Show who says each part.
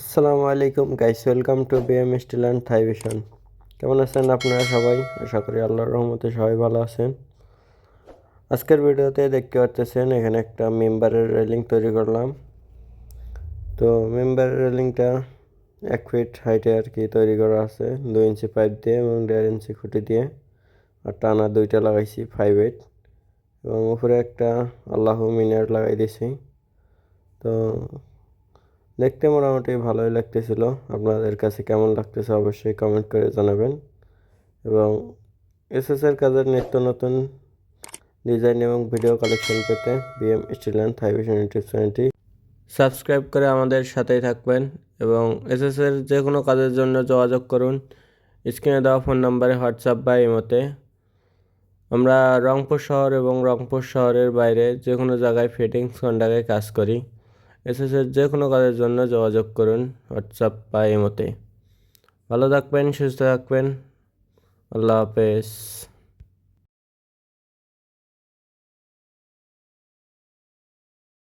Speaker 1: আসসালামু আলাইকুম guys welcome to BM steel and থাইভিশন কেমন আছেন আপনারা সবাই? আশা করি আল্লাহর রহমতে সবাই ভালো আছেন। আজকের ভিডিওতে দেখতে পাচ্ছেন এখানে একটা মেম্বারের রেলিং তৈরি করলাম। তো মেম্বারের রেলিংটা এক ফিট হাইটে আর কি তৈরি করা আছে, দুই ইঞ্চি পাইপ দিয়ে এবং দেড় ইঞ্চি খুঁটি দিয়ে। আর টানা দুইটা লাগাইছি ফাইভ এইট এবং উপরে একটা আল্লাহ মিনার লাগাই দিয়েছি তো দেখতে মোটামুটি ভালোই লাগতেছিল। আপনাদের কাছে কেমন লাগতেছে অবশ্যই কমেন্ট করে জানাবেন। এবং এসএসের কাজের নিত্য নতুন ডিজাইন এবং ভিডিও কালেকশন পেতে বিএম স্টিল অ্যান্ড থাইভিশন ইউটিউব চ্যানেলটি সাবস্ক্রাইব করে আমাদের সাথেই থাকবেন। এবং এসএসের যে কোনো কাজের জন্য যোগাযোগ করুন। স্ক্রিনে দেওয়া ফোন নাম্বারে হোয়াটসঅ্যাপ বা ইমোতে আমরা রংপুর শহর এবং রংপুর শহরের বাইরে যে কোনো জায়গায় ফিটিংস কন্ডাক্টে কাজ করি। এসএসের যে কোনো কাজের জন্য যোগাযোগ করুন হোয়াটসঅ্যাপ বা মতে ভালো থাকবেন, সুস্থ থাকবেন। আল্লাহ হাফেজ।